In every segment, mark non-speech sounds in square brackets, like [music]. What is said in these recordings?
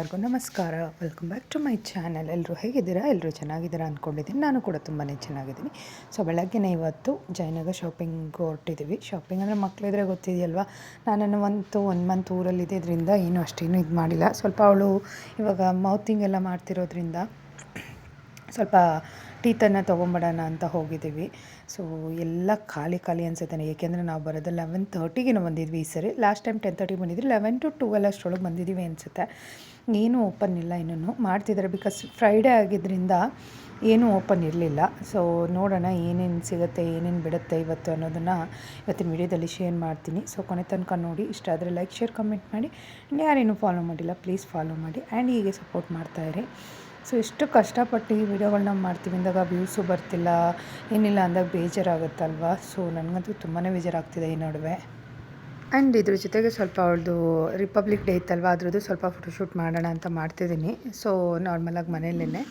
ಎಲ್ಲರಿಗೂ ನಮಸ್ಕಾರ. Welcome back to my channel ಎಲ್ಲರೂ ಹೇಗಿದ್ದೀರಾ? ಎಲ್ಲರೂ ಚೆನ್ನಾಗಿದ್ದೀರಾ ಅಂದ್ಕೊಂಡಿದ್ದೀನಿ ನಾನು ಕೂಡ ತುಂಬಾ ಚೆನ್ನಾಗಿದ್ದೀನಿ. ಸೊ ಬೆಳಗ್ಗೆನೇ ಇವತ್ತು ಜಯನಗರ ಶಾಪಿಂಗ್ ಹೊರಟಿದ್ದೀವಿ ಶಾಪಿಂಗ್ ಅಂದರೆ ಮಕ್ಕಳಿದ್ರೆ ಗೊತ್ತಿದೆಯಲ್ವಾ? ನಾನು ಒಂದು ಒನ್ ಮಂತ್ ಊರಲ್ಲಿದ್ದೆ ಇದರಿಂದ ಏನು ಅಷ್ಟೇನು ಇದು ಮಾಡಿಲ್ಲ. ಸ್ವಲ್ಪ ಅವಳು ಇವಾಗ ಮೌತಿಂಗ್ ಎಲ್ಲ ಮಾಡ್ತಿರೋದ್ರಿಂದ ಸ್ವಲ್ಪ ಟೀತನ್ನು ತೊಗೊಂಬಿಡೋಣ ಅಂತ ಹೋಗಿದ್ದೀವಿ. ಸೊ ಎಲ್ಲ ಖಾಲಿ ಖಾಲಿ ಅನಿಸುತ್ತೆ ಏಕೆಂದರೆ ನಾವು ಬರೋದು ಲೆವೆನ್ ತರ್ಟಿಗೇನೋ ಬಂದಿದ್ವಿ ಈ ಸರಿ. ಲಾಸ್ಟ್ ಟೈಮ್ ಟೆನ್ ತರ್ಟಿಗೆ ಬಂದಿದ್ವಿ. ಲೆವೆನ್ ಟು ಟುವೆಲ್ ಅಷ್ಟರೊಳಗೆ ಬಂದಿದ್ದೀವಿ ಅನಿಸುತ್ತೆ. ಏನೂ ಓಪನ್ ಇಲ್ಲ ಇನ್ನೂ ಮಾಡ್ತಿದ್ದಾರೆ ಬಿಕಾಸ್ ಫ್ರೈಡೇ ಆಗಿದ್ದರಿಂದ ಏನೂ ಓಪನ್ ಇರಲಿಲ್ಲ. ಸೊ ನೋಡೋಣ ಏನೇನು ಸಿಗುತ್ತೆ, ಏನೇನು ಬಿಡುತ್ತೆ ಇವತ್ತು ಅನ್ನೋದನ್ನು ಇವತ್ತಿನ ವಿಡಿಯೋದಲ್ಲಿ ಶೇರ್ ಮಾಡ್ತೀನಿ. ಸೊ ಕೊನೆ ತನಕ ನೋಡಿ. ಇಷ್ಟ ಆದರೆ ಲೈಕ್ ಶೇರ್ ಕಮೆಂಟ್ ಮಾಡಿ. ಇನ್ನು ಯಾರೇನು ಫಾಲೋ ಮಾಡಿಲ್ಲ ಪ್ಲೀಸ್ ಫಾಲೋ ಮಾಡಿ. ಆ್ಯಂಡ್ ಹೀಗೆ ಸಪೋರ್ಟ್ ಮಾಡ್ತಾಯಿರಿ ಸೊ ಎಷ್ಟು ಕಷ್ಟಪಟ್ಟು ಈ ವಿಡಿಯೋಗಳನ್ನ ಮಾಡ್ತೀವಿ ಅಂದಾಗ ವ್ಯೂಸು ಬರ್ತಿಲ್ಲ, ಏನಿಲ್ಲ ಅಂದಾಗ ಬೇಜಾರಾಗುತ್ತಲ್ವ? ಸೊ ನನಗಂತೂ ತುಂಬಾ ಬೇಜಾರಾಗ್ತಿದೆ ಈ ನಡುವೆ. ಆ್ಯಂಡ್ ಇದ್ರ ಜೊತೆಗೆ ಸ್ವಲ್ಪ ಅವಳದು ರಿಪಬ್ಲಿಕ್ ಡೇ ಇತ್ತಲ್ವ ಅದ್ರದ್ದು ಸ್ವಲ್ಪ ಫೋಟೋಶೂಟ್ ಮಾಡೋಣ ಅಂತ ಮಾಡ್ತಿದ್ದೀನಿ. ಸೊ ನಾರ್ಮಲಾಗಿ ಮನೆಯಲ್ಲೇ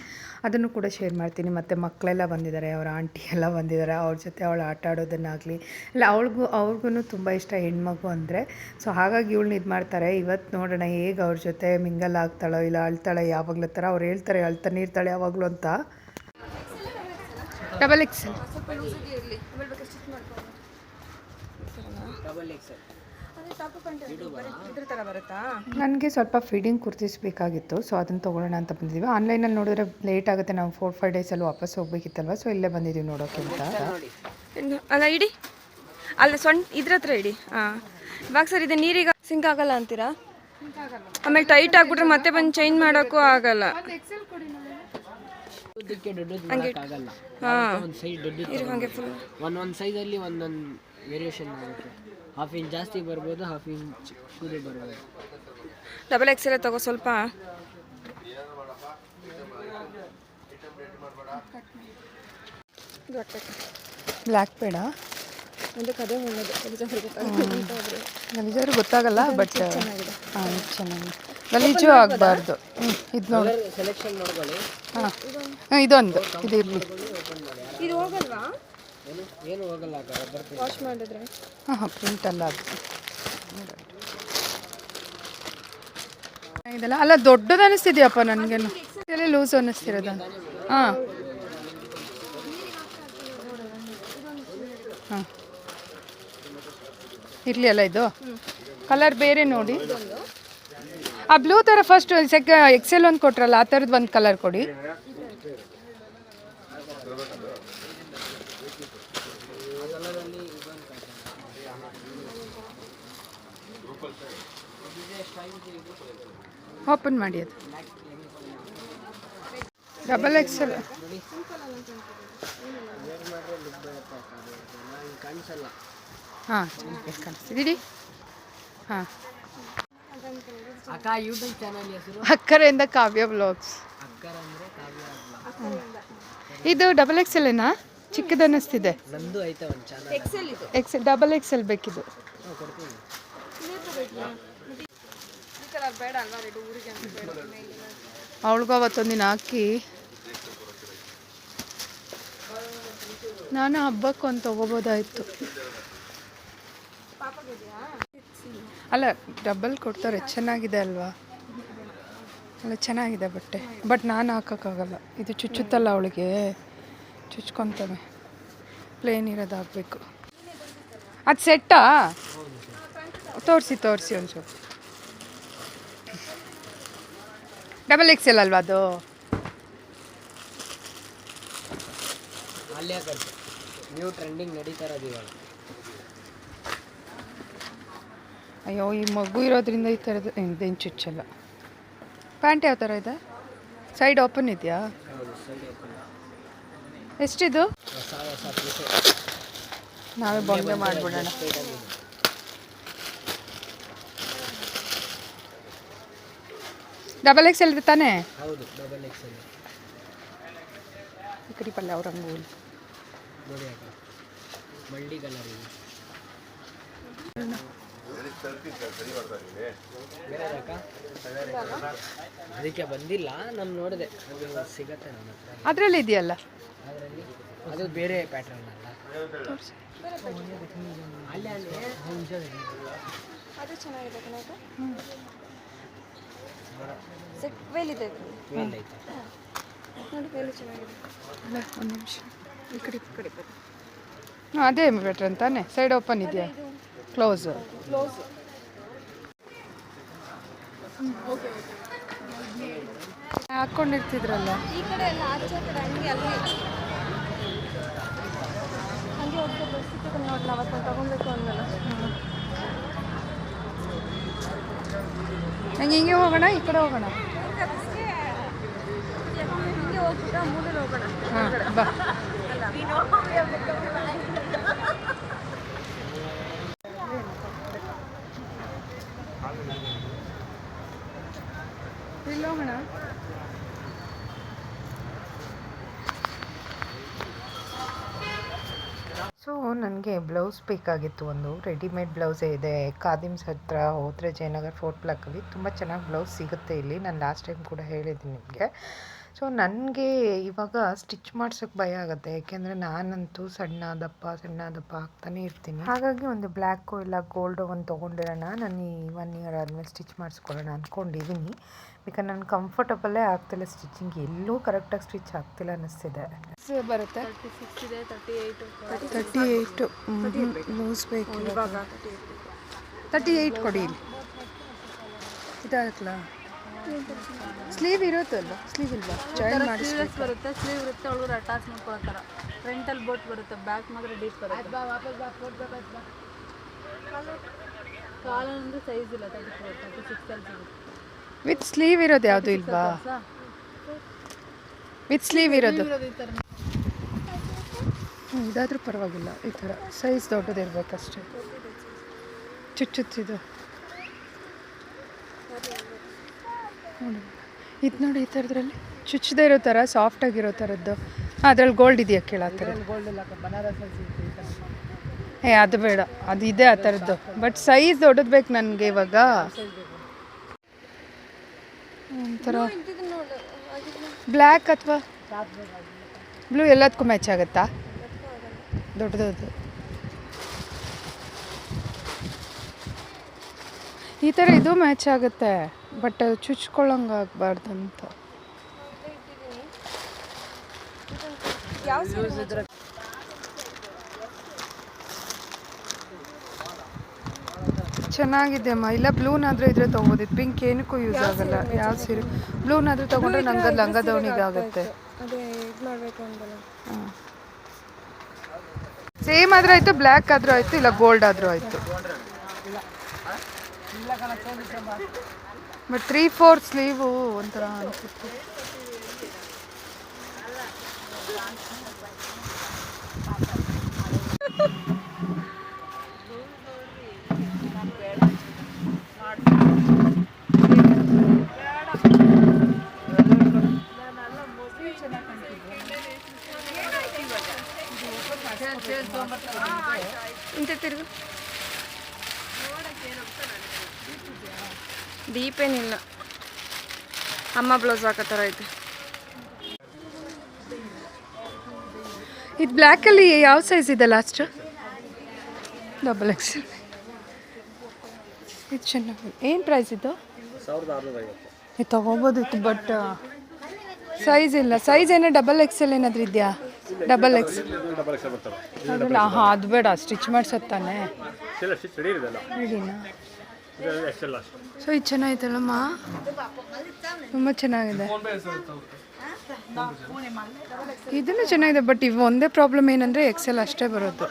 ಅದನ್ನು ಕೂಡ ಶೇರ್ ಮಾಡ್ತೀನಿ. ಮತ್ತು ಮಕ್ಕಳೆಲ್ಲ ಬಂದಿದ್ದಾರೆ, ಅವ್ರ ಆಂಟಿ ಎಲ್ಲ ಬಂದಿದ್ದಾರೆ. ಅವ್ರ ಜೊತೆ ಅವಳು ಆಟ ಆಡೋದನ್ನಾಗಲಿ, ಇಲ್ಲ ಅವಳಿಗೂ ಅವ್ರಿಗೂ ತುಂಬ ಇಷ್ಟ ಹೆಣ್ಮಗು ಅಂದರೆ. ಸೊ ಹಾಗಾಗಿ ಇವಳನ್ನ ಇದು ಮಾಡ್ತಾರೆ. ಇವತ್ತು ನೋಡೋಣ ಹೇಗೆ ಅವ್ರ ಜೊತೆ ಮಿಂಗಲ್ ಆಗ್ತಾಳೋ, ಇಲ್ಲ ಅಳ್ತಾಳೆ, ಯಾವಾಗಲೂ ಥರ ಅವ್ರು ಹೇಳ್ತಾರೆ ಅಳ್ತಾನೆ ಇರ್ತಾಳೆ ಯಾವಾಗಲೂ ಅಂತ. ಡಬಲ್ ಎಕ್ಸ್ ಡಬಲ್ ಎಕ್ಸ್ ನನಗೆ ಸ್ವಲ್ಪ ಫೀಡಿಂಗ್ ಕುರ್ತಿಸ್ಬೇಕಾಗಿತ್ತು ಸೊ ಅದನ್ನು ತೊಗೊಳ್ಳೋಣ ಅಂತ ಬಂದಿದ್ದೀವಿ ಆನ್ಲೈನಲ್ಲಿ ನೋಡಿದ್ರೆ ಲೇಟ್ ಆಗುತ್ತೆ ನಾವು ಫೋರ್ ಫೈವ್ ಡೇಸಲ್ಲಿ ವಾಪಸ್ ಹೋಗ್ಬೇಕಿತ್ತಲ್ವ ಸೊ ಇಲ್ಲೇ ಬಂದಿದ್ದೀವಿ ನೋಡೋಕೆ ಅಂತ. ಅಲ್ಲ ಇಡಿ. ಅಲ್ಲ ಸೊಂಟ ಇದ್ರ ಹತ್ರ ಇಡಿ. ಹಾಂ ಇವಾಗ ಸರ್ ಇದು ನೀರಿಗೆ ಸಿಂಕ್ ಆಗಲ್ಲ ಅಂತೀರಾ? ಆಮೇಲೆ ಟೈಟ್ ಆಗ್ಬಿಟ್ರೆ ಮತ್ತೆ ಬಂದು ಚೇಂಜ್ ಮಾಡೋಕ್ಕೂ ಆಗಲ್ಲ. ಹಾಂ. ಒಂದೊಂದು ಸೈಜಲ್ಲಿ ಒಂದೊಂದು ವೇರಿಯೇಷನ್ ಆಗುತ್ತೆ ಹಾಫ್ ಇಂಚ್ ಜಾಸ್ತಿ ಬರ್ಬೋದು ಹಾಫ್ ಇಂಚ್ ಕೂಡಿ ಬರ್ಬೋದು. ಡಬಲ್ ಎಕ್ಸ್ ಎಲ್ ತಗೋ ಸ್ವಲ್ಪ. ಬ್ಲ್ಯಾಕ್ ಬೇಡ ಅದಕ್ಕೆ ಅದೇ ನನಗೆ ಗಲೀಜಾದ್ರು ಗೊತ್ತಾಗಲ್ಲ ಬಟ್ ಹಾಂ ಚೆನ್ನಾಗಿ ಗಲೀಜು ಆಗಬಾರ್ದು ಹ್ಞೂ ಇದು ನೋಡಿ. ಸೆಲೆಕ್ಷನ್ ನೋಡ್ಕೊಳ್ಳಿ ಹಾಂ ಇದೊಂದು. ಇದು ಇರಲಿ. ಇದು ಹೋಗಲ್ವಾ? ಏನು? ಏನು ಹೋಗಲ್ಲ ವಾಶ್ ಮಾಡಿದ್ರೆ. ಹಾಂ ಹಾಂ ಪ್ರಿಂಟ್ ಅದು. ಇದೆಲ್ಲ ಅಲ್ಲ ದೊಡ್ಡದು ಅನ್ನಿಸ್ತಿದ್ಯಪ್ಪ ನನಗೇನು. ಎಲ್ಲಿ ಲೂಸ್ ಅನ್ನಿಸ್ತಿರೋದ ಹಾಂ. ಹಾಂ. ಇರಲಿ ಅಲ್ಲ ಇದು? ಕಲರ್ ಬೇರೆ ನೋಡಿ. ಆ ಬ್ಲೂ ಥರ ಫಸ್ಟ್ ಸೆಕ್ ಎಕ್ಸೆಲ್ ಒಂದು ಕೊಟ್ರಲ್ಲ ಆ ಥರದ್ದು ಒಂದು ಕಲರ್ ಕೊಡಿ. ಓಪನ್ ಮಾಡಿ ಅದು. ಡಬಲ್ ಎಕ್ಸೆಲ್ ಎಲ್ ಹಾಂ ಕಾಣಿಸ್ತಿದ್ದೀರಿ ಹಾಂ. ಅಕ್ಕರಿಂದ ಕಾವ್ಯ ಬ್ಲಾಗ್ಸ್. ಇದು ಡಬಲ್ ಎಕ್ಸೆಲ್ ಏನಾ? ಚಿಕ್ಕದನ್ನಿಸ್ತಿದೆ ನಂದು ಐತೆ ಒಂದು ಚಾನಲ್ ಎಕ್ಸೆಲ್ ಡಬಲ್ ಎಕ್ಸೆಲ್ ಬೇಕಿದು. ಕೊಡ್ತೀನಿ. ಈ ಕಲರ್ ಬೇಡ ಅಲ್ವಾ ಅವಳಿಗೂ ಅವತ್ತೊಂದಿನ ಹಾಕಿ ನಾನು ಹಬ್ಬಕ್ಕೆ ಒಂದು ತೊಗೋಬೋದಾಯಿತು. ಅಲ್ಲ ಡಬ್ಬಲ್ ಕೊಡ್ತಾರೆ. ಚೆನ್ನಾಗಿದೆ ಅಲ್ವಾ? ಅಲ್ಲ, ಚೆನ್ನಾಗಿದೆ ಬಟ್ಟೆ. ಬಟ್ ನಾನು ಹಾಕೋಕ್ಕಾಗಲ್ಲ. ಇದು ಚುಚ್ಚುತ್ತಲ್ಲ ಅವಳಿಗೆ. ಚುಚ್ಕೊತವೆ ಪ್ಲೇನ್ ಇರೋದು ಅದು ಸೆಟ್ಟಾ ತೋರಿಸಿ ತೋರಿಸಿ ಒಂದು ಸ್ವಲ್ಪ ಡಬಲ್ ಎಕ್ಸೆಲ್ ಅಲ್ವಾ ಅದು? ಅಲ್ಲೇ ನ್ಯೂ ಟ್ರೆಂಡಿಂಗ್ ನಡೀತಾ ಇರೋದು ಇವಾಗ. ಅಯ್ಯೋ ಈ ಮಗು ಇರೋದ್ರಿಂದ ಈ ಥರದ್ದು ಇದೇನು ಚುಚ್ಚಲ್ಲ. ಪ್ಯಾಂಟ್ ಯಾವ ಥರ ಇದೆ? ಸೈಡ್ ಓಪನ್ ಇದೆಯಾ? ಎಷ್ಟಿದು? ನಾವೇ ಬಂದೆ ಮಾಡಿಬಿಡೋಣ. ಡಬಲ್ ಎಕ್ಸ್ ಇದೆ ತಾನೇ? ಹೌದು ಡಬಲ್ ಎಕ್ಸ್ ಎಲ್ ಅವ್ರ ನೋಡಿ ಅಕ್ಕ ಕಲರ್ ಇದೆ. ಅದಕ್ಕೆ ಬಂದಿಲ್ಲ ನಾನು ನೋಡಿದೆ. ಅದು ಸಿಗತ್ತೆ ನನ್ನ ಹತ್ರ. ಅದರಲ್ಲಿ ಇದೆಯಲ್ಲ? ಅದರಲ್ಲಿ? ಅದು ಬೇರೆ ಪ್ಯಾಟರ್ನ್ ಅಲ್ಲ. ಅಲ್ಲೇ ಅಲ್ಲಿ. ಅದು ಚೆನ್ನಾಗಿದೆ ಕಣಕ್ಕ. ಸೆಟ್ ವೇಲಿದೆ ಇದ್ರಲ್ಲಿ. ನೋಡಿ ವೇಲು ಚೆನ್ನಾಗಿದೆ. ಒಂದು ನಿಮಿಷ. ಈ ಕಡೆ ಈ ಕಡೆ ಬನ್ನಿ. ಹಾಂ ಅದೇ ಬೆಟ್ರ್ ಅಂತಾನೆ. ಸೈಡ್ ಓಪನ್ ಇದೆಯಾ? ಕ್ಲೋಸ್ ಕ್ಲೋಸ್ ಹಾಕ್ಕೊಂಡಿರ್ತಿದ್ರಲ್ಲ ಈ ಕಡೆ ಎಲ್ಲ ಆಚೆ ಕಡೆ ಹಂಗೆ ಅಲ್ಲಿ. ಹಂಗೆ ಹೋಗ್ತಾ ಬಸ್ ಸಿಕ್ಕಿದ್ರೆ ನೋಡ್ರಿ ಅವತ್ತು ತಗೊಬೇಕು ಅಂದಲ್ಲ ನಂಗೆ ಹಿಂಗೆ ಹೋಗೋಣ ಈ ಕಡೆ ಹೋಗೋಣ. ಹಾಂ ಬಾ ಇಲ್ಲಿ ಹೋಗೋಣ ಸೊ ನನಗೆ ಬ್ಲೌಸ್ ಬೇಕಾಗಿತ್ತು ಒಂದು. ರೆಡಿಮೇಡ್ ಬ್ಲೌಸೇ ಇದೆ. ಖಾದಿಮ್ಸ್ ಹತ್ರ ಹೋದರೆ ಜಯನಗರ್ ಫೋರ್ಟ್ ಬ್ಲಾಕಲ್ಲಿ ತುಂಬ ಚೆನ್ನಾಗಿ ಬ್ಲೌಸ್ ಸಿಗುತ್ತೆ ಇಲ್ಲಿ. ನಾನು ಲಾಸ್ಟ್ ಟೈಮ್ ಕೂಡ ಹೇಳಿದ್ದೀನಿ ನಿಮಗೆ. ಸೊ ನನಗೆ ಇವಾಗ ಸ್ಟಿಚ್ ಮಾಡ್ಸೋಕ್ಕೆ ಭಯ ಆಗುತ್ತೆ. ಯಾಕೆಂದರೆ ನಾನಂತೂ ಸಣ್ಣ ದಪ್ಪ ಸಣ್ಣ ದಪ್ಪ ಆಗ್ತಾನೆ ಇರ್ತೀನಿ. ಹಾಗಾಗಿ ಒಂದು ಬ್ಲ್ಯಾಕು ಇಲ್ಲ ಗೋಲ್ಡು ಒಂದು ತೊಗೊಂಡಿರೋಣ. ನಾನು ಈ ಒನ್ ಇಯರ್ ಆದಮೇಲೆ ಸ್ಟಿಚ್ ಮಾಡಿಸ್ಕೊಳ್ಳೋಣ ಅಂದ್ಕೊಂಡಿದ್ದೀನಿ ಬಿಕಾಸ್ ನಾನು ಕಂಫರ್ಟಬಲ್ಲೇ ಆಗ್ತಿಲ್ಲ ಸ್ಟಿಚಿಂಗ್ ಎಲ್ಲೂ ಕರೆಕ್ಟಾಗಿ ಸ್ಟಿಚ್ ಆಗ್ತಿಲ್ಲ ಅನ್ನಿಸ್ತಿದೆ ಬರುತ್ತೆ? ತರ್ಟಿ ಏಯ್ಟು ಲೂಸ್ ಬೇಕು ತರ್ಟಿ ಏಯ್ಟ್ ಕೊಡಿ. ಇದಾಗಲ್ಲ ಸ್ಲೀವ್ ಇರುತ್ತಲ್ಲ ಸ್ಲೀವ್ ಇಲ್ವಾ? ಜಾಯಿನ್ ಮಾಡಿ ಸ್ಲೀವ್ಲೆಸ್ ಬರುತ್ತೆ. ಸ್ಲೀವ್ ಇರುತ್ತೆ ಒಳಗಡೆ ಅಟ್ಯಾಚ್ ಮಾಡ್ಕೊಳ್ಳೋ ಥರ. ಫ್ರಂಟಲ್ಲಿ ಬೋಟ್ ಬರುತ್ತೆ ಬ್ಯಾಕ್ ಮಾತ್ರ ಡೀಪ್ ಬರುತ್ತೆ. ಕಾಲಂದ್ರೆ ಸೈಜ್ ಇಲ್ಲ ತರ್ಟಿ ಫೋರ್ ತರ್ಟಿ ಸಿಕ್ಸ್ ಅಲ್ಲಿ ಸಿಗುತ್ತೆ ವಿತ್ ಸ್ಲೀವ್ ಇರೋದು ಯಾವುದು ಇಲ್ವಾ? ವಿತ್ ಸ್ಲೀವ್ ಇರೋದು. ಈ ಥರ. ಹ್ಞೂ ಇದಾದರೂ ಪರವಾಗಿಲ್ಲ ಈ ಥರ. ಸೈಜ್ ದೊಡ್ಡದಿರ್ಬೇಕಷ್ಟೇ. ಚುಚ್ಚುತ್ತಿದು ನೋಡಿ ಇದು ನೋಡಿ ಈ ಥರದ್ರಲ್ಲಿ ಚುಚ್ಚದೇ ಇರೋ ಥರ ಸಾಫ್ಟಾಗಿರೋ ಥರದ್ದು. ಅದ್ರಲ್ಲಿ ಗೋಲ್ಡ್ ಇದೆಯಾ ಕೇಳ ಆ ಥರ. ಏ ಅದು ಬೇಡ. ಅದು ಇದೆ ಆ ಥರದ್ದು. ಬಟ್ ಸೈಜ್ ದೊಡ್ಡದು ಬೇಕು ನನಗೆ ಇವಾಗ. ಒಂಥರ ನೋಡು ಬ್ಲ್ಯಾಕ್ ಅಥವಾ ಬ್ಲೂ ಎಲ್ಲದಕ್ಕೂ ಮ್ಯಾಚ್ ಆಗುತ್ತಾ? ದೊಡ್ಡದದು ಈ ಥರ ಇದು ಮ್ಯಾಚ್ ಆಗುತ್ತೆ ಬಟ್ ಚುಚ್ಕೊಳ್ಳಂಗೆ ಆಗಬಾರ್ದು ಅಂತ ಚೆನ್ನಾಗಿದೆ ಅಮ್ಮ. ಇಲ್ಲ ಬ್ಲೂನಾದರೂ ಇದ್ರೆ ತೊಗೋಬೋದಿತ್ತು ಪಿಂಕ್ ಏನಕ್ಕೂ ಯೂಸ್ ಆಗಲ್ಲ. ಯಾವ ಸೀರೆ? ಬ್ಲೂನಾದರೂ ತೊಗೊಂಡ್ರೆ ನಂಗೆ ಲಂಗ ದಾವಣಿಗೆ ಆಗುತ್ತೆ. ಸೇಮ್ ಆದ್ರೂ ಆಯಿತು ಬ್ಲ್ಯಾಕ್ ಆದರೂ ಆಯಿತು ಇಲ್ಲ ಗೋಲ್ಡ್ ಆದರೂ ಆಯಿತು. ಬಟ್ ತ್ರೀ ಫೋರ್ ಸ್ಲೀವು ಒಂಥರ ಅನ್ಸುತ್ತೆ ಇಂತ ತಿರುಗು ಡೀಪ್ ಏನಿಲ್ಲ. ಅಮ್ಮ ಬ್ಲೌಸ್ ಹಾಕೋ ಥರ ಐತೆ ಇದು ಬ್ಲ್ಯಾಕಲ್ಲಿ ಯಾವ ಸೈಜ್ ಇದೆ ಲಾಸ್ಟ್ ಡಬಲ್ ಎಕ್ಸ್ ಇದು ಚೆನ್ನಾಗಿ ಏನು ಪ್ರೈಸ್ ಇದು? ಇದು ತೊಗೋಬೋದಿತ್ತು ಬಟ್ ಸೈಜ್ ಇಲ್ಲ. ಸೈಜ್ ಏನೋ ಡಬಲ್ ಎಕ್ಸೆಲ್ ಏನಾದರೂ ಇದೆಯಾ? ಡಬಲ್ ಎಕ್ಸ್ ಹಾಂ ಅದು ಬೇಡ ಸ್ಟಿಚ್ ಮಾಡ್ಸತ್ತಾನೆ ಸೊ ಇದು ಚೆನ್ನಾಗಿತ್ತಲ್ಲಮ್ಮ ತುಂಬ ಚೆನ್ನಾಗಿದೆ ಇದನ್ನು ಚೆನ್ನಾಗಿದೆ ಬಟ್ ಇವು ಒಂದೇ ಪ್ರಾಬ್ಲಮ್ ಏನಂದರೆ ಎಕ್ಸೆಲ್ ಅಷ್ಟೇ ಬರೋದು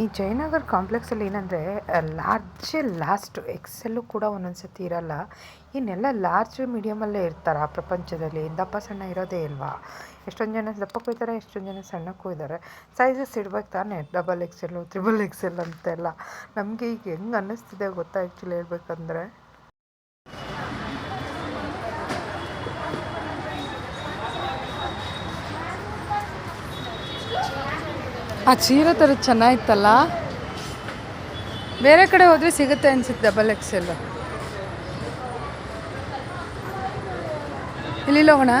ಈ ಜಯನಗರ್ ಕಾಂಪ್ಲೆಕ್ಸಲ್ಲಿ ಏನಂದರೆ ಲಾರ್ಜೆ ಲಾಸ್ಟ್ ಎಕ್ಸೆಲ್ಲು ಕೂಡ ಒಂದೊಂದು ಸತಿ ಇರಲ್ಲ. ಇನ್ನೆಲ್ಲ ಲಾರ್ಜ್ ಮೀಡಿಯಮಲ್ಲೇ ಇರ್ತಾರೆ ಪ್ರಪಂಚದಲ್ಲಿ. ದಪ್ಪ ಸಣ್ಣ ಇರೋದೇ ಇಲ್ವಾ? ಎಷ್ಟೊಂದು ಜನ ದಪ್ಪಕ್ಕೂ ಇದ್ದಾರೆ, ಎಷ್ಟೊಂದು ಜನ ಸಣ್ಣಕ್ಕೂ ಇದ್ದಾರೆ. ಸೈಜಸ್ ಇಡ್ಬೇಕು ತಾನೇ? ಡಬಲ್ ಎಕ್ಸೆಲ್ಲು ತ್ರಿಬಲ್ ಎಕ್ಸೆಲ್ ಅಂತೆಲ್ಲ. ನಮಗೆ ಈಗ ಹೆಂಗೆ ಅನ್ನಿಸ್ತಿದೆ ಗೊತ್ತಾ ಆ್ಯಕ್ಚುಲಿ ಹೇಳ್ಬೇಕಂದ್ರೆ? ಆ ಚೀರೆ ಥರ ಚೆನ್ನಾಗಿತ್ತಲ್ಲ? ಬೇರೆ ಕಡೆ ಹೋದರೆ ಸಿಗುತ್ತೆ ಅನ್ಸುತ್ತೆ ಡಬಲ್ ಎಕ್ಸೆಲ್ ಇಲ್ಲಿ ಹೋಗೋಣ?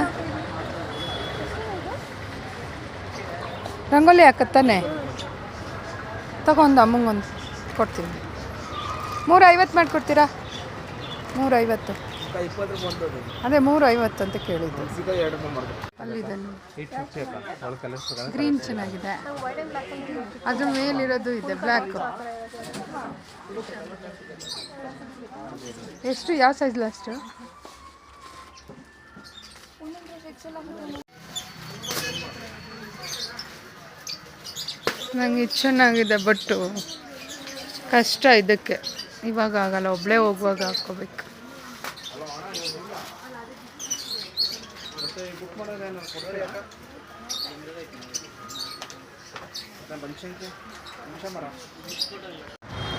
ರಂಗೋಲಿ ಹಾಕತ್ತಾನೆ ತಗೊಂಡು ಅಮ್ಮಂಗೊಂದು ಕೊಡ್ತೀನಿ. ಮೂರು ಐವತ್ತು ಮಾಡಿಕೊಡ್ತೀರಾ? ಮೂರು ಐವತ್ತು ಅದೇ ಮೂರು ಐವತ್ತು ಅಂತ ಕೇಳಿದ್ದು. ಗ್ರೀನ್ ಚೆನ್ನಾಗಿದೆ. ಅದ್ರ ಮೇಲಿರೋದು ಇದೆ, ಬ್ಲ್ಯಾಕ್. ಎಷ್ಟು, ಯಾವ ಸೈಜ್ ಲಾಸ್ಟು ನಂಗೆ ಚೆನ್ನಾಗಿದೆ ಬಟ್ಟು ಕಷ್ಟ ಇದಕ್ಕೆ. ಇವಾಗ ಆಗಲ್ಲ ಒಬ್ಬಳೇ ಹೋಗುವಾಗ ಹಾಕ್ಕೋಬೇಕು.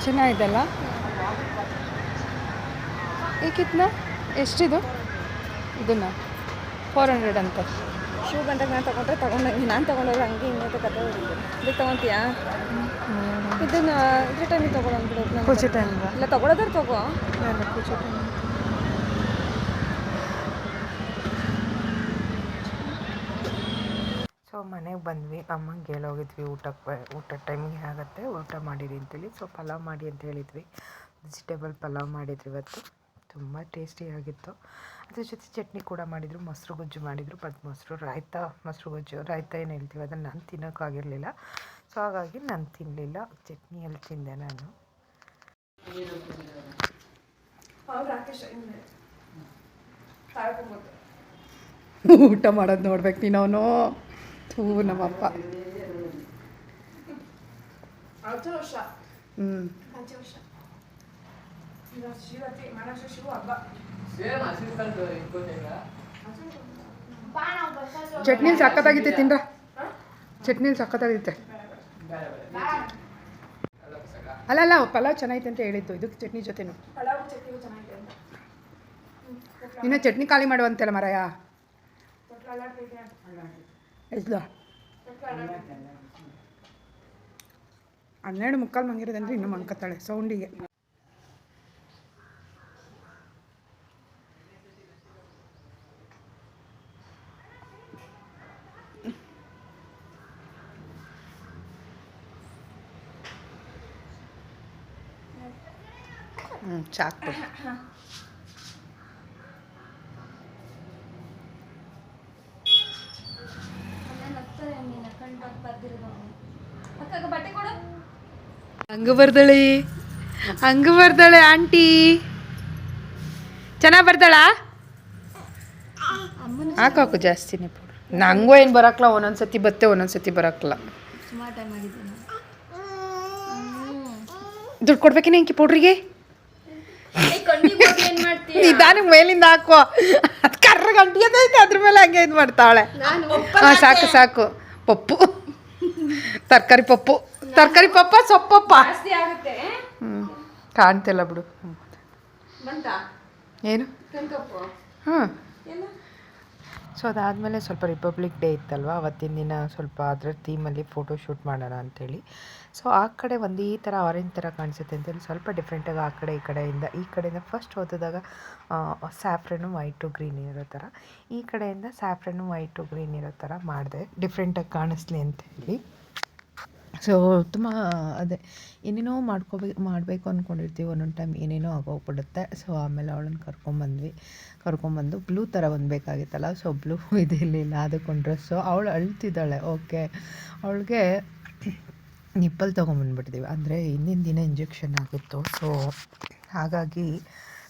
ಚೆನ್ನಾಗಿದೆಲ್ಲ ಕಿತ್ನ ಎಷ್ಟಿದು? ಇದನ್ನ? ಫೋರ್ ಹಂಡ್ರೆಡ್ ಅಂತ. ಶೂ ಗಂಟೆಗೆ ನಾನು ತೊಗೊಂಡ್ರೆ ತಗೊಂಡಂಗೆ ನಾನು ತೊಗೊಂಡೋದ್ರೆ ಹಂಗೆ ಹಿಂಗೆ ಅಂತ ಕತೆ ಇದು ತಗೊಂತೀಯಾ? ಇದನ್ನ ಇದ್ರ ಟೈಮಿಗೆ ತಗೊಳಂದ್ಬಿಡು ಪೂಜೆ ಟೈಮ್ ಇಲ್ಲ ತೊಗೊಳೋದ್ರೆ ತಗೋ. ಕುಚಿ ಟೈಮ್ ಸೊ ಮನೆಗೆ ಬಂದ್ವಿ. ಅಮ್ಮಂಗೆ ಹೇಳೋಗಿದ್ವಿ ಊಟಕ್ಕೆ ಊಟದ ಟೈಮಿಗೆ ಆಗುತ್ತೆ. ಊಟ ಮಾಡಿರಿ ಅಂತೇಳಿ. ಸೊ ಪಲಾವ್ ಮಾಡಿ ಅಂತ ಹೇಳಿದ್ವಿ. ವೆಜಿಟೇಬಲ್ ಪಲಾವ್ ಮಾಡಿದ್ವಿ ಇವತ್ತು. ತುಂಬ ಟೇಸ್ಟಿಯಾಗಿತ್ತು ಅದ್ರ ಜೊತೆ ಚಟ್ನಿ ಕೂಡ ಮಾಡಿದರು ಮೊಸರು ಗೊಜ್ಜು ಮಾಡಿದರು ಬಟ್ ಮೊಸರು ರಾಯ್ತ ಮೊಸರು ಗೊಜ್ಜು ರಾಯ್ತ ಏನು ಹೇಳ್ತೀವಿ ಅದನ್ನು ನಾನು ತಿನ್ನೋಕ್ಕಾಗಿರಲಿಲ್ಲ ಸೊ ಹಾಗಾಗಿ ನಾನು ತಿನ್ನಲಿಲ್ಲ ಚಟ್ನಿಯಲ್ಲಿ ತಿಂದೆ ನಾನು ಊಟ ಮಾಡೋದು ನೋಡ್ಬೇಕು ನೀನು ಅವನು ಥೂ ನಮ್ಮಪ್ಪ ಹ್ಞೂ ಚಟ್ನಿಲಿ ಸಖತ್ತಾಗಿತ್ತೆ, ತಿನ್ರ. ಚಟ್ನಿ ಸಖತ್ತಾಗಿತ್ತೆ. ಅಲ್ಲ ಅಲ್ಲ, ಪಲಾವ್ ಚೆನ್ನಾಗಿತ್ತು ಅಂತ ಹೇಳಿದ್ದು. ಇದಕ್ಕೆ ಚಟ್ನಿ ಜೊತೆನು. ಇನ್ನು ಚಟ್ನಿ ಖಾಲಿ ಮಾಡುವಂತೆಲ್ಲ ಮರಯ. ಎಷ್ಟು ಹನ್ನೆರಡು ಮುಕ್ಕಾಲು ಮಂಗಿರೋದಂದ್ರೆ ಇನ್ನೂ ಮಂಕತ್ತಾಳೆ, ಸೌಂಡಿಗೆ. ಹ್ಞೂ ಚಾಕು ಹಂಗ ಬರ್ದಳೆ? ಹಂಗ ಬರ್ದಾಳೆ ಆಂಟಿ? ಚೆನ್ನಾಗಿ ಬರ್ತಾಳ ಹಾಕಾಕು ಜಾಸ್ತಿನೇ ಪೌಡ್ರ್ ನಂಗೂ ಏನು ಬರಕ್ಲ ಒಂದೊಂದ್ಸತಿ ಬತ್ತೆ ಒಂದೊಂದ್ಸತಿ ಬರಕ್ಲ. ದುಡ್ಡು ಕೊಡ್ಬೇಕೇನೆ ಇಂಕಿ ಪೌಡ್ರಿಗೆ? ನಿಧಾನಕ್ಕೆ ಮೇಲಿಂದ ಹಾಕುವ. ಅದು ಕರ್ರ ಗಂಟಿಯದೈತೆ ಅದ್ರ ಮೇಲೆ ಹಂಗೆ ಇದು ಮಾಡ್ತಾಳೆ ಹಾಂ ಸಾಕು ಸಾಕು. ಪಪ್ಪು. ತರಕಾರಿ ಪಪ್ಪು. ತರಕಾರಿ ಪಪ್ಪ ಸೊಪ್ಪಪ್ಪ. ಹ್ಞೂ ಕಾಣ್ತಿಲ್ಲ ಬಿಡು. ಏನು? ಹಾಂ ಸೊ ಅದಾದಮೇಲೆ ಸ್ವಲ್ಪ ರಿಪಬ್ಲಿಕ್ ಡೇ ಇತ್ತಲ್ವ? ಅವತ್ತಿನ ದಿನ ಸ್ವಲ್ಪ ಅದರ ಥೀಮಲ್ಲಿ ಫೋಟೋ ಶೂಟ್ ಮಾಡೋಣ ಅಂಥೇಳಿ ಸೊ ಆ ಕಡೆ ಒಂದು ಈ ಥರ ಆರೆಂಜ್ ಥರ ಕಾಣಿಸುತ್ತೆ ಅಂತೇಳಿ ಸ್ವಲ್ಪ ಡಿಫ್ರೆಂಟಾಗಿ ಆ ಕಡೆ ಈ ಕಡೆಯಿಂದ ಈ ಕಡೆಯಿಂದ ಫಸ್ಟ್ ಓದಿದಾಗ ಸ್ಯಾಫ್ರೆನು ವೈಟು ಗ್ರೀನ್ ಇರೋ ಥರ. ಈ ಕಡೆಯಿಂದ ಸ್ಯಾಫ್ರೆನು ವೈಟು ಗ್ರೀನ್ ಇರೋ ಥರ ಮಾಡಿದೆ. ಡಿಫ್ರೆಂಟಾಗಿ ಕಾಣಿಸ್ಲಿ ಅಂತ ಹೇಳಿ. ಸೊ ತುಂಬ ಅದೇ ಏನೇನೋ ಮಾಡ್ಕೋಬೇಕು ಮಾಡಬೇಕು ಅಂದ್ಕೊಂಡಿರ್ತೀವಿ ಒಂದೊಂದು ಟೈಮ್ ಏನೇನೋ ಆಗೋಗ್ಬಿಡುತ್ತೆ. ಸೊ ಆಮೇಲೆ ಅವಳನ್ನ ಕರ್ಕೊಂಬಂದ್ವಿ. ಕರ್ಕೊಂಬಂದು ಬ್ಲೂ ಥರ ಒಂದು ಬೇಕಾಗಿತ್ತಲ್ಲ. ಸೊ ಬ್ಲೂ ಇದಿರಲಿಲ್ಲ ಅದಕ್ಕೊಂಡ್ರೆ ಸೊ ಅವಳು ಅಳ್ತಿದ್ದಾಳೆ. ಓಕೆ ಅವಳಿಗೆ ನಿಪ್ಪಲ್ ತೊಗೊಂಬಂದ್ಬಿಟ್ಟಿದ್ದೀವಿ ಅಂದರೆ ಹಿಂದಿನ ದಿನ ಇಂಜೆಕ್ಷನ್ ಆಗಿತ್ತು. ಸೊ ಹಾಗಾಗಿ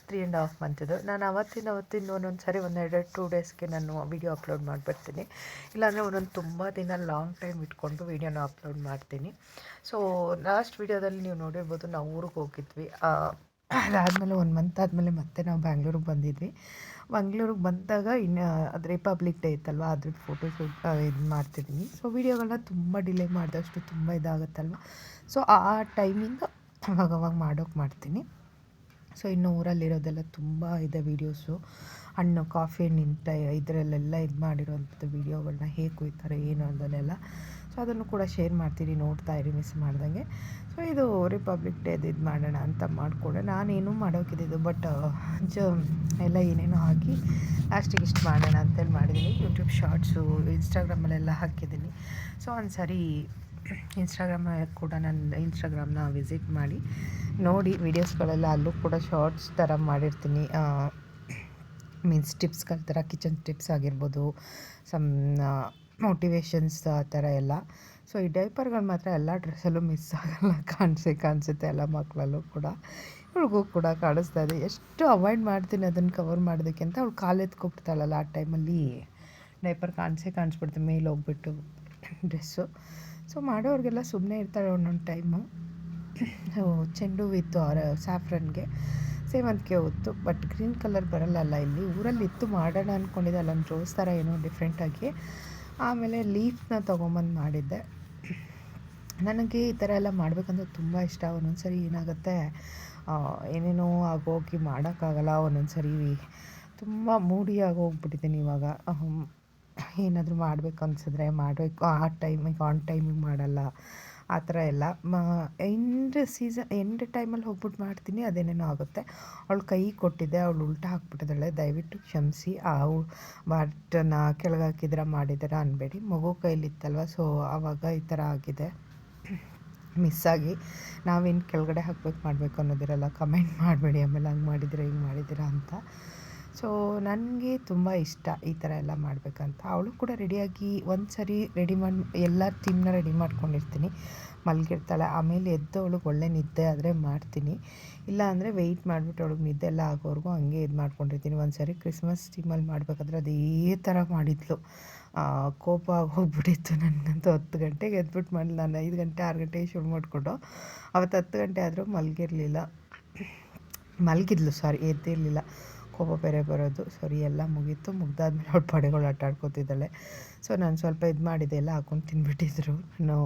ತ್ರೀ ಆ್ಯಂಡ್ ಹಾಫ್ ಮಂತಿದ್ದು ನಾನು ಅವತ್ತಿನ ಅವತ್ತಿನ ಒಂದೊಂದು ಸಾರಿ ಒಂದು ಎರಡೆರಡು ಟೂ ಡೇಸ್ಗೆ ನಾನು ವೀಡಿಯೋ ಅಪ್ಲೋಡ್ ಮಾಡಿಬಿಡ್ತೀನಿ. ಇಲ್ಲಾಂದರೆ ಒಂದೊಂದು ತುಂಬ ದಿನ ಲಾಂಗ್ ಟೈಮ್ ಇಟ್ಕೊಂಡು ವೀಡಿಯೋನ ಅಪ್ಲೋಡ್ ಮಾಡ್ತೀನಿ. ಸೊ ಲಾಸ್ಟ್ ವೀಡಿಯೋದಲ್ಲಿ ನೀವು ನೋಡಿರ್ಬೋದು ನಾವು ಊರಿಗೆ ಹೋಗಿದ್ವಿ. ಅದಾದಮೇಲೆ ಒಂದು ಮಂತ್ ಆದಮೇಲೆ ಮತ್ತೆ ನಾವು ಬ್ಯಾಂಗ್ಳೂರಿಗೆ ಬಂದಿದ್ವಿ. ಮಂಗ್ಳೂರಿಗೆ ಬಂದಾಗ ಇನ್ನು, ಅದು ರಿಪಬ್ಲಿಕ್ ಡೇ ಇತ್ತಲ್ವ ಅದ್ರ ಫೋಟೋ ಶೂಟ್ ಇದು ಮಾಡ್ತಿದ್ದೀನಿ ಸೊ ವೀಡಿಯೋಗಳನ್ನ ತುಂಬ ಡಿಲೇ ಮಾಡಿದಷ್ಟು ತುಂಬ ಇದಾಗುತ್ತಲ್ವ. ಸೊ ಆ ಟೈಮಿಂದ ಅವಾಗ ಅವಾಗ ಮಾಡೋಕೆ ಮಾಡ್ತೀನಿ. ಸೊ ಇನ್ನು ಊರಲ್ಲಿರೋದೆಲ್ಲ ತುಂಬ ಇದೆ ವೀಡಿಯೋಸು ಹಣ್ಣು ಕಾಫಿ ನಿಂತ, ಇದರಲ್ಲೆಲ್ಲ ಇದು ಮಾಡಿರೋಂಥದ್ದು ವೀಡಿಯೋಗಳನ್ನ ಹೇಗೆ ಕುಯ್ತಾರೆ, ಏನು ಅನ್ನೋದನ್ನೆಲ್ಲ. ಸೊ ಅದನ್ನು ಕೂಡ ಶೇರ್ ಮಾಡ್ತೀನಿ, ನೋಡ್ತಾ ಇರಿ ಮಿಸ್ ಮಾಡ್ದಂಗೆ. ಸೊ ಇದು ರಿಪಬ್ಲಿಕ್ ಡೇದು ಇದು ಮಾಡೋಣ ಅಂತ ಮಾಡಿಕೊಂಡೆ. ನಾನೇನು ಮಾಡೋಕ್ಕಿದ್ದು ಬಟ್ ಜ, ಎಲ್ಲ ಏನೇನೋ ಹಾಕಿ ಲಾಸ್ಟಿಗೆ ಇಷ್ಟು ಮಾಡೋಣ ಅಂತೇಳಿ ಮಾಡಿದ್ದೀನಿ ಯೂಟ್ಯೂಬ್ ಶಾರ್ಟ್ಸು ಇನ್ಸ್ಟಾಗ್ರಾಮಲ್ಲೆಲ್ಲ ಹಾಕಿದ್ದೀನಿ ಸೊ ಒಂದು ಸರಿ ಇನ್ಸ್ಟಾಗ್ರಾಮ್ ಕೂಡ ನನ್ನ ಇನ್ಸ್ಟಾಗ್ರಾಮ್ನ ವಿಸಿಟ್ ಮಾಡಿ, ನೋಡಿ ವೀಡಿಯೋಸ್ಗಳೆಲ್ಲ ಅಲ್ಲೂ ಕೂಡ ಶಾರ್ಟ್ಸ್ ಥರ ಮಾಡಿರ್ತೀನಿ. ಮೀನ್ಸ್ ಟಿಪ್ಸ್ಗಳ ಥರ ಕಿಚನ್ ಟಿಪ್ಸ್ ಆಗಿರ್ಬೋದು ಸಮ್ ಮೋಟಿವೇಶನ್ಸ್ ಆ ಥರ ಎಲ್ಲ. ಸೊ ಈ ಡೈಪರ್ಗಳು ಮಾತ್ರ ಎಲ್ಲ ಡ್ರೆಸ್ಸಲ್ಲೂ ಮಿಸ್ ಆಗಲ್ಲ. [laughs] ಕಾಣಿಸೇ ಕಾಣಿಸುತ್ತೆ ಎಲ್ಲ ಮಕ್ಕಳಲ್ಲೂ ಕೂಡ. ಇವಳಿಗೂ ಕೂಡ ಕಾಣಿಸ್ತಾ ಇದೆ. ಎಷ್ಟು ಅವಾಯ್ಡ್ ಮಾಡ್ತೀನಿ ಅದನ್ನು ಕವರ್ ಮಾಡೋದಕ್ಕೆ ಅಂತ ಅವಳು ಕಾಲೆತ್ಕೊಬಿಡ್ತಾಳಲ್ಲ ಆ ಟೈಮಲ್ಲಿ ಡೈಪರ್ ಕಾಣಿಸೇ ಕಾಣಿಸ್ಬಿಡ್ತು. ಮೇಲೆ ಹೋಗ್ಬಿಟ್ಟು [coughs] ಡ್ರೆಸ್ಸು ಸೊ ಮಾಡೋರಿಗೆಲ್ಲ ಸುಮ್ಮನೆ ಇರ್ತಾಳೆ ಒಂದೊಂದು ಟೈಮು [coughs] ಚೆಂಡು ಹೂವಿತ್ತು ಅವರ ಸ್ಯಾಫ್ರನ್ಗೆ ಸೇವಂತಿಗೆ ಹೊತ್ತು ಬಟ್ ಗ್ರೀನ್ ಕಲರ್ ಬರಲ್ಲಲ್ಲ ಇಲ್ಲಿ. ಊರಲ್ಲಿ ಇತ್ತು ಮಾಡೋಣ ಅಂದ್ಕೊಂಡಿದ್ದೆ ಅಲ್ಲೊಂದು ರೋಸ್ ಥರ ಏನೋ ಡಿಫ್ರೆಂಟಾಗಿ ಆಮೇಲೆ ಲೀಫ್ನ ತೊಗೊಂಬಂದು ಮಾಡಿದ್ದೆ. ನನಗೆ ಈ ಥರ ಎಲ್ಲ ಮಾಡಬೇಕಂದ್ರೆ ತುಂಬ ಇಷ್ಟ. ಒಂದೊಂದು ಸರಿ ಏನಾಗುತ್ತೆ ಏನೇನೋ ಆಗೋಗಿ ಮಾಡೋಕ್ಕಾಗಲ್ಲ ಒಂದೊಂದು ಸರಿ ತುಂಬ ಮೂಡಿ ಆಗೋಗ್ಬಿಟ್ಟಿದ್ದೀನಿ ಇವಾಗ. ಏನಾದರೂ ಮಾಡಬೇಕು ಅನ್ಸಿದ್ರೆ ಮಾಡಬೇಕು. ಆ ಟೈಮಿಗೆ, ಆನ್ ಟೈಮಿಗೆ ಮಾಡಲ್ಲ. ಆ ಥರ ಎಲ್ಲ. ಮ ಎಂಡ್ ಸೀಸನ್ ಎಂಡ್ ಟೈಮಲ್ಲಿ ಹೋಗ್ಬಿಟ್ಟು ಮಾಡ್ತೀನಿ, ಅದೇನೇನೋ ಆಗುತ್ತೆ. ಅವಳು ಕೈ ಕೊಟ್ಟಿದ್ದೆ ಅವಳು ಉಲ್ಟಾ ಹಾಕ್ಬಿಟ್ಟಿದ್ದಾಳೆ. ದಯವಿಟ್ಟು ಕ್ಷಮಿಸಿ, ಆ ಬಾಟನ್ನ ಕೆಳಗೆ ಹಾಕಿದ್ರ ಮಾಡಿದ್ದೀರಾ ಅನ್ಬೇಡಿ. ಮಗು ಕೈಲಿತ್ತಲ್ವ, ಸೊ ಆವಾಗ ಈ ಥರ ಆಗಿದೆ. ಮಿಸ್ಸಾಗಿ ನಾವೇನು ಕೆಳಗಡೆ ಹಾಕ್ಬೇಕು ಮಾಡಬೇಕು ಅನ್ನೋದಿರಲ್ಲ ಕಮೆಂಟ್ ಮಾಡಬೇಡಿ. ಆಮೇಲೆ ಹಂಗೆ ಮಾಡಿದ್ದೀರಾ, ಹಿಂಗೆ ಮಾಡಿದ್ದೀರಾ ಅಂತ. ಸೊ ನನಗೆ ತುಂಬ ಇಷ್ಟ ಈ ಥರ ಎಲ್ಲ ಮಾಡಬೇಕಂತ. ಅವಳು ಕೂಡ ರೆಡಿಯಾಗಿ ಒಂದು ಸರಿ ರೆಡಿ ಮಾಡಿ, ಎಲ್ಲ ಥೀಮ್ನ ರೆಡಿ ಮಾಡ್ಕೊಂಡಿರ್ತೀನಿ. ಮಲಗಿರ್ತಾಳೆ. ಆಮೇಲೆ ಎದ್ದು ಅವಳಿಗೆ ಒಳ್ಳೆ ನಿದ್ದೆ ಆದರೆ ಮಾಡ್ತೀನಿ. ಇಲ್ಲ ಅಂದರೆ ವೆಯ್ಟ್ ಮಾಡಿಬಿಟ್ಟು ಅವಳಿಗೆ ನಿದ್ದೆ ಎಲ್ಲ ಆಗೋವರೆಗೂ ಹಂಗೆ ಇದು ಮಾಡ್ಕೊಂಡಿರ್ತೀನಿ. ಒಂದು ಸರಿ ಕ್ರಿಸ್ಮಸ್ ಟೀಮಲ್ಲಿ ಮಾಡಬೇಕಾದ್ರೆ ಅದೇ ಥರ ಮಾಡಿದ್ಲು. ಕೋಪ ಹೋಗ್ಬಿಟ್ಟಿತ್ತು ನನಗಂತೂ ಹತ್ತು ಗಂಟೆಗೆ ಎದ್ಬಿಟ್ಟು ಮಾಡಿ, ನಾನು ಐದು ಗಂಟೆ, ಆರು ಗಂಟೆಗೆ ಶುರು ಮಾಡಿಕೊಂಡು ಅವತ್ತು ಹತ್ತು ಗಂಟೆ ಆದರೂ ಮಲಗಿರಲಿಲ್ಲ. ಮಲಗಿದ್ಲು ಸಾರಿ ಎದ್ದಿರಲಿಲ್ಲ. ಕೋಪ ಬೇರೆ ಬರೋದು. ಸರಿ ಎಲ್ಲ ಮುಗೀತು. ಮುಗ್ದಾದ್ಮೇಲೆ ಅವ್ಳು ಪಡೆಗಳು ಆಟ ಆಡ್ಕೊತಿದ್ದಾಳೆ ಸೊ ನಾನು ಸ್ವಲ್ಪ ಇದು ಮಾಡಿದ್ದೆ. ಎಲ್ಲ ಹಾಕೊಂಡು ತಿನ್ಬಿಟ್ಟಿದ್ರು. ನಾನು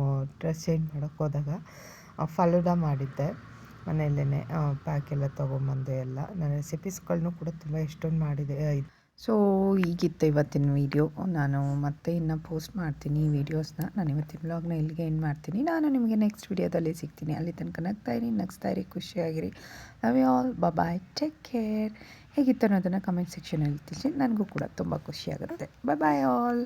ಡ್ರೆಸ್ ಚೇಂಜ್ ಮಾಡೋಕ್ಕೆ ಹೋದಾಗ ಫಲೂಡ ಮಾಡಿದ್ದೆ. ಮನೆಯಲ್ಲೇ ಪ್ಯಾಕ್ ಎಲ್ಲ ತೊಗೊಂಬಂದೆ ಎಲ್ಲ. ನನ್ನ ರೆಸಿಪೀಸ್ಗಳನ್ನೂ ಕೂಡ ತುಂಬ ಎಷ್ಟೊಂದು ಮಾಡಿದೆ ಸೊ ಈಗಿತ್ತು ಇವತ್ತಿನ ವೀಡಿಯೋ ನಾನು ಮತ್ತೆ ಇನ್ನು ಪೋಸ್ಟ್ ಮಾಡ್ತೀನಿ ಈ ವೀಡಿಯೋಸ್ನ ನಾನು ಇವತ್ತಿನ ವ್ಲಾಗ್ನ ಇಲ್ಲಿಗೆ ಏನು ಮಾಡ್ತೀನಿ. ನಾನು ನಿಮಗೆ ನೆಕ್ಸ್ಟ್ ವೀಡಿಯೋದಲ್ಲಿ ಸಿಗ್ತೀನಿ. ಅಲ್ಲಿ ತನಕ ನಗ್ತಾ ಇರಿ. ನಗ್ಸ್ತಾ ಇರಿ ಖುಷಿಯಾಗಿರಿ. Love you all bye take care ಹೇಗಿತ್ತು ಅನ್ನೋದನ್ನು ಕಮೆಂಟ್ ಸೆಕ್ಷನಲ್ಲಿ ತಿಳಿಸಿ. ನನಗೂ ಕೂಡ ತುಂಬ ಖುಷಿಯಾಗುತ್ತೆ. ಬಾಯ್ ಬಾಯ್ ಆಲ್